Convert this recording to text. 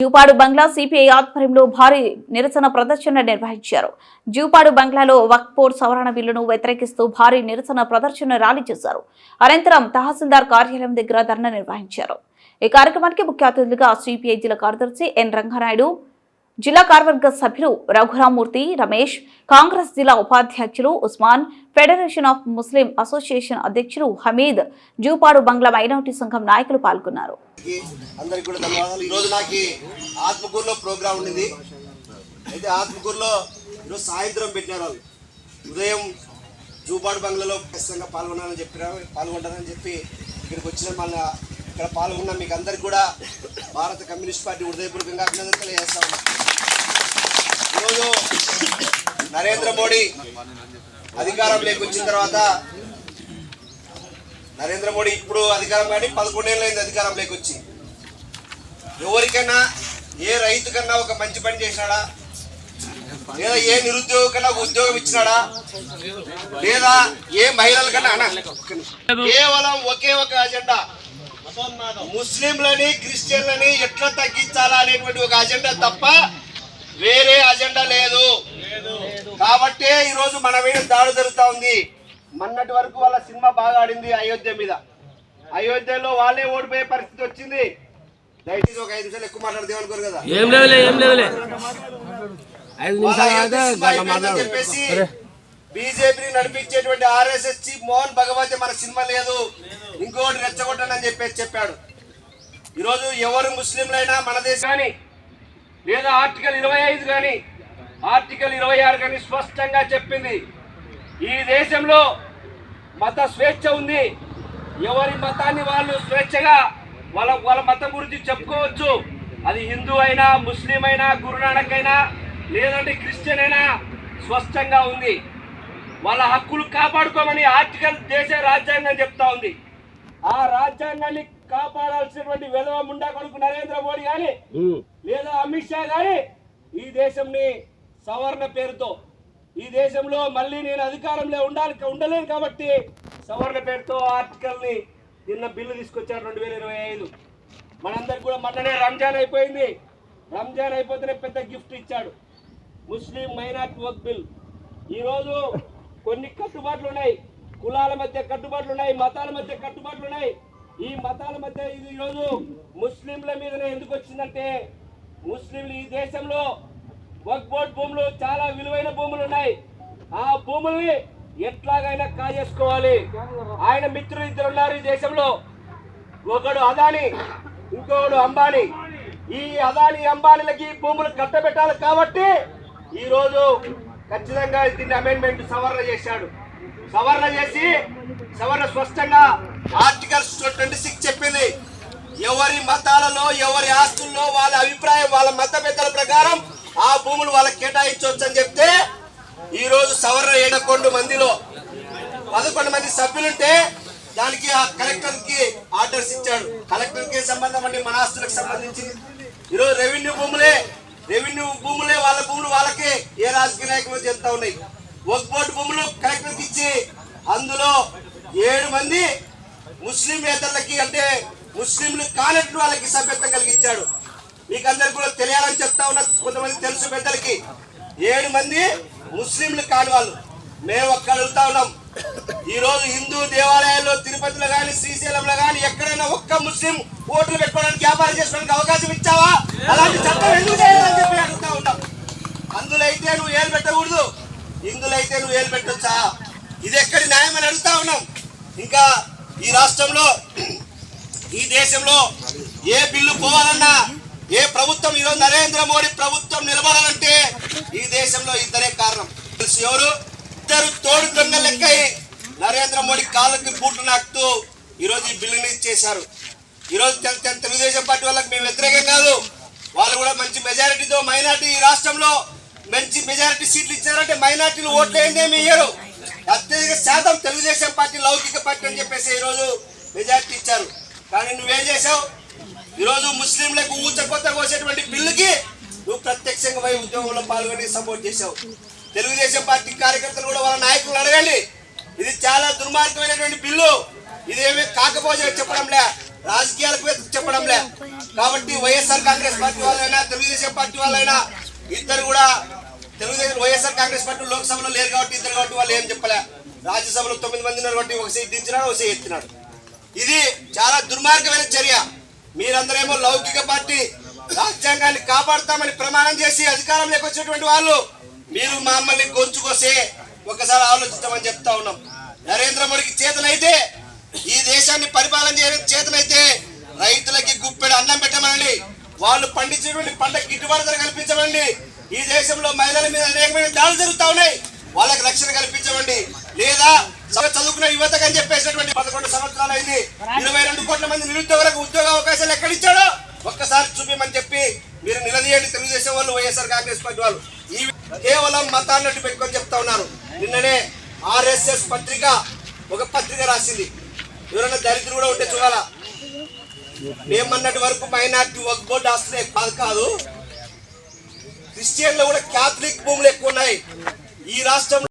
జూపాడు బంగ్లా CPI ఆధ్వర్యంలో భారీ నిరసన ప్రదర్శన నిర్వహించారు. జూపాడు బంగ్లాలో వక్ఫ్ బోర్డు సవరణ బిల్లును వ్యతిరేకిస్తూ భారీ నిరసన ప్రదర్శన ర్యాలీ చేశారు. అనంతరం తహసీల్దార్ కార్యాలయం దగ్గర ధర్నా నిర్వహించారు. ఈ కార్యక్రమానికి ముఖ్య అతిథులుగా సిపిఐ జిల్లా కార్యదర్శి ఎన్ రంగనాయుడు జిల్లా కార్యవర్గ సభ్యులు రఘురామూర్తి రమేష్ కాంగ్రెస్ జిల్లా ఉపాధ్యక్షులు Usman federation of Muslim association అధ్యక్షులు హమీద్ జూపాడు బంగ్లా మైనార్టీ సంఘం నాయకులు పాల్గొన్నారు. అందరికీ కూడా ధన్యవాదాలు. ఈరోజు నాకు ఆత్మకూరులో ప్రోగ్రాం ఉండింది. అయితే ఆత్మకూరులో ఈరోజు సాయంత్రం పెట్టినారు వాళ్ళు. ఉదయం జూపాడు బంగ్లాలో ఖచ్చితంగా పాల్గొనాలని చెప్పినా పాల్గొంటారని చెప్పి ఇక్కడికి వచ్చిన మళ్ళీ ఇక్కడ పాల్గొన్న మీకు అందరికి కూడా భారత కమ్యూనిస్ట్ పార్టీ హృదయపూర్వకంగా అభినందనలు తెలియజేస్తా ఈరోజు నరేంద్ర మోడీ అధికారంలోకి వచ్చిన తర్వాత నరేంద్ర మోడీ ఇప్పుడు అధికారం కానీ పదకొండేళ్ళైంది అధికారంలోకి వచ్చి ఎవరికైనా ఏ రైతు కన్నా ఒక మంచి పని చేసినాడా లేదా ఏ నిరుద్యోగ కన్నా ఒక ఉద్యోగం ఇచ్చినాడా? లేదా ఏ మహిళల కన్నా కేవలం ఒకే ఒక అజెండా ముస్లింలని క్రిస్టియన్లని ఎట్లా తగ్గించాలా అనేటువంటి ఒక అజెండా తప్ప వేరే అజెండా లేదు. కాబట్టే ఈరోజు మన మీద దాడి జరుగుతా ఉంది. మొన్నటి వరకు వాళ్ళ సినిమా బాగా ఆడింది అయోధ్య మీద. అయోధ్యలో వాళ్ళే ఓడిపోయే పరిస్థితి వచ్చింది. దయచేసి ఒక ఐదు నిమిషాలు ఎక్కువ మాట్లాడితే అనుకోరు కదా. ఏం లేదులే ఏం ఐదు నిమిషాలు చెప్పేసి బీజేపీని నడిపించేటువంటి ఆర్ఎస్ఎస్ చీఫ్ మోహన్ భగవతి మన సినిమా లేదు. ఇంకోటి రెచ్చగొట్టనని చెప్పేసి చెప్పాడు. ఈరోజు ఎవరు ముస్లింలైనా మన దేశం కానీ లేదా ఆర్టికల్ ఇరవై ఐదు కానీ ఆర్టికల్ ఇరవై ఆరు కానీ స్పష్టంగా చెప్పింది. ఈ దేశంలో మత స్వేచ్ఛ ఉంది. ఎవరి మతాన్ని వాళ్ళు స్వేచ్ఛగా వాళ్ళ వాళ్ళ మతం గురించి చెప్పుకోవచ్చు. అది హిందూ అయినా ముస్లిం అయినా గురునానక్ అయినా లేదంటే క్రిస్టియన్ అయినా స్పష్టంగా ఉంది. వాళ్ళ హక్కులు కాపాడుకోమని ఆర్టికల్ దేశ రాజ్యాంగం చెప్తా ఉంది. ఆ రాజ్యాంగాన్ని కాపాడాల్సినటువంటి వెధవ ముండా కొడుకు నరేంద్ర మోడీ కానీ లేదా అమిత్ షా గాని ఈ దేశంని సవరణ పేరుతో ఈ దేశంలో మళ్ళీ నేను అధికారంలో ఉండాలి ఉండలేను కాబట్టి సవరణ పేరుతో ఆర్టికల్ని నిన్న బిల్లు తీసుకొచ్చారు రెండు వేల ఇరవై ఐదు. మనందరికి కూడా మొన్ననే రంజాన్ అయిపోయింది. రంజాన్ అయిపోతేనే పెద్ద గిఫ్ట్ ఇచ్చాడు. ముస్లిం మైనార్టీ వర్క్ బిల్. ఈరోజు కొన్ని కట్టుబాట్లు ఉన్నాయి కులాల మధ్య కట్టుబాట్లు ఉన్నాయి మతాల మధ్య కట్టుబాట్లు ఉన్నాయి ఈ మతాల మధ్య ఇది ఈరోజు ముస్లింల మీదనే ఎందుకు వచ్చిందంటే ముస్లింలు ఈ దేశంలో వక్బోర్డ్ భూములు చాలా విలువైన భూములు ఉన్నాయి. ఆ భూముల్ని ఎట్లాగైనా కాజేసుకోవాలి ఆయన మిత్రులు ఇద్దరు ఉన్నారు ఈ దేశంలో. ఒకడు అదాని ఇంకొకడు అంబానీ. ఈ అదాని అంబానీలకి భూములు కట్టబెట్టాలి కాబట్టి ఈరోజు ఖచ్చితంగా దీన్ని అమెండ్మెంట్ సవరణ చేశాడు. సవరణ చేసి సవరణ స్పష్టంగా ఆర్టికల్ ట్వంటీ సిక్స్ చెప్పింది. ఎవరి మతాలలో ఎవరి ఆస్తుల్లో వాళ్ళ అభిప్రాయం వాళ్ళ మత పెద్దల ప్రకారం ఆ భూములు వాళ్ళకి కేటాయించవచ్చు అని చెప్తే ఈ రోజు సవరణ ఏడకొండు మందిలో పదకొండు మంది సభ్యులుంటే దానికి ఆ కలెక్టర్కి ఆర్డర్స్ ఇచ్చాడు. కలెక్టర్కి సంబంధం అండి? మన ఆస్తులకు సంబంధించి ఈరోజు రెవెన్యూ భూములే రెవెన్యూ భూములే వాళ్ళ భూములు వాళ్ళకే ఏ రాజకీయ నాయకులు చెప్తా ఉన్నాయి. ఒక బోర్డు భూములు కలెక్టర్ ఇచ్చి అందులో ఏడు మంది ముస్లిం నేతలకి అంటే ముస్లింలు కానట్టు వాళ్ళకి సభ్యత్వం కలిగించాడు. మీకు అందరికి కూడా తెలియాలని చెప్తా ఉన్న కొంతమంది తెలుసు పెద్దలకి. ఏడు మంది ముస్లింలు కాని వాళ్ళు. మేము ఒక్కడ వెళ్తా ఉన్నాం. ఈ రోజు హిందూ దేవాలయాల్లో తిరుపతిలో కానీ శ్రీశైలంలో కానీ ఎక్కడైనా ఒక్క ముస్లిం ఓట్లు పెట్టుకోవడానికి వ్యాపారం చేసుకోవడానికి అవకాశం ఇచ్చావా? అలాంటి వేలు పెట్టకూడదు. ఇందులో అయితే నువ్వు ఏలు పెట్టొచ్చా? ఇది ఎక్కడి న్యాయం అని అడుగుతా ఉన్నాం. ఇంకా ఈ రాష్ట్రంలో ఈ దేశంలో ఏ బిల్లు పోవాలన్నా ఏ ప్రభుత్వం ఈరోజు నరేంద్ర మోడీ ప్రభుత్వం నిలబడాలంటే ఈ దేశంలో ఇద్దరే కారణం. తెలుసు ఎవరు? ఇద్దరు తోడు దొంగ లెక్క నరేంద్ర మోడీ కాళ్ళకి బూట్లు నాకుతూ ఈరోజు ఈ బిల్లుని చేశారు ఈరోజు తెలుగుదేశం పార్టీ వాళ్ళకి మేము వ్యతిరేకం కాదు. వాళ్ళు కూడా మంచి మెజారిటీతో మైనార్టీ ఈ రాష్ట్రంలో మంచి మెజారిటీ సీట్లు ఇచ్చారంటే మైనార్టీలు ఓట్లు ఏందేమి ఇయ్యరు. అత్యధిక శాతం తెలుగుదేశం పార్టీ లౌకిక పార్టీ అని చెప్పేసి ఈరోజు మెజారిటీ ఇచ్చారు. కానీ నువ్వేం చేశావు? ఈరోజు ముస్లింలకు ఊచకొత్త కోసేటువంటి బిల్లుకి నువ్వు ప్రత్యక్షంగా పోయి ఉద్యోగంలో పాల్గొని సపోర్ట్ చేశావు. తెలుగుదేశం పార్టీ కార్యకర్తలు కూడా వాళ్ళ నాయకులు అడగండి. ఇది చాలా దుర్మార్గమైనటువంటి బిల్లు. ఇదేమీ కాకపోతే చెప్పడంలే. రాజకీయాలకు చెప్పడంలే. కాబట్టి వైఎస్ఆర్ కాంగ్రెస్ పార్టీ వాళ్ళైనా తెలుగుదేశం పార్టీ వాళ్ళైనా ఇద్దరు కూడా తెలుగుదేశం వైఎస్ఆర్ కాంగ్రెస్ పార్టీ లోక్సభలో లేరు కాబట్టి ఇద్దరు కాబట్టి వాళ్ళు ఏం చెప్పలే? రాజ్యసభలో తొమ్మిది మంది ఉన్నారు కాబట్టి ఒక సీట్ దించినాడు ఒక సీట్ ఎత్తినాడు. ఇది చాలా దుర్మార్గమైన చర్య. మీరందరేమో లౌకిక పార్టీ రాజ్యాంగాన్ని కాపాడుతామని ప్రమాణం చేసి అధికారంలోకి వచ్చినటువంటి వాళ్ళు మీరు మమ్మల్ని గొంచుకొసే ఒకసారి ఆలోచించమని చెప్తా ఉన్నాం. నరేంద్ర మోడీకి చేతనైతే ఈ దేశాన్ని పరిపాలన చేయడం చేతనైతే వాళ్ళు పండించినటువంటి పంట గిట్టుబాటు ధర కల్పించమండి. ఈ దేశంలో మహిళల మీద అనేకమైన దాడులు జరుగుతా ఉన్నాయి. వాళ్ళకి రక్షణ కల్పించమండి. లేదా చదువుకున్న యువతకు అని చెప్పేసినటువంటి పదకొండు సంవత్సరాలు అయింది. ఇరవై రెండు కోట్ల మంది నిరుద్యోగులకు ఉద్యోగ అవకాశాలు ఎక్కడిచ్చాడో ఒక్కసారి చూపించమని చెప్పి మీరు నిలదీయండి తెలుగుదేశం వాళ్ళు వైఎస్ఆర్ కాంగ్రెస్ పార్టీ వాళ్ళు. ఈ కేవలం మతాన్నట్టు పెట్టుకొని చెప్తా ఉన్నారు. నిన్ననే ఆర్ఎస్ఎస్ పత్రిక ఒక పత్రిక రాసింది. ఎవరైనా దరిద్రులు కూడా ఉంటే చూడాలా? మేమన్నటి వరకు మైనార్టీ వర్క్ బోర్డు ఆస్తులే కాదు కాదు. క్రిస్టియన్లు కూడా క్యాథలిక్ భూములు ఎక్కువ ఉన్నాయి. ఈ రాష్ట్రంలో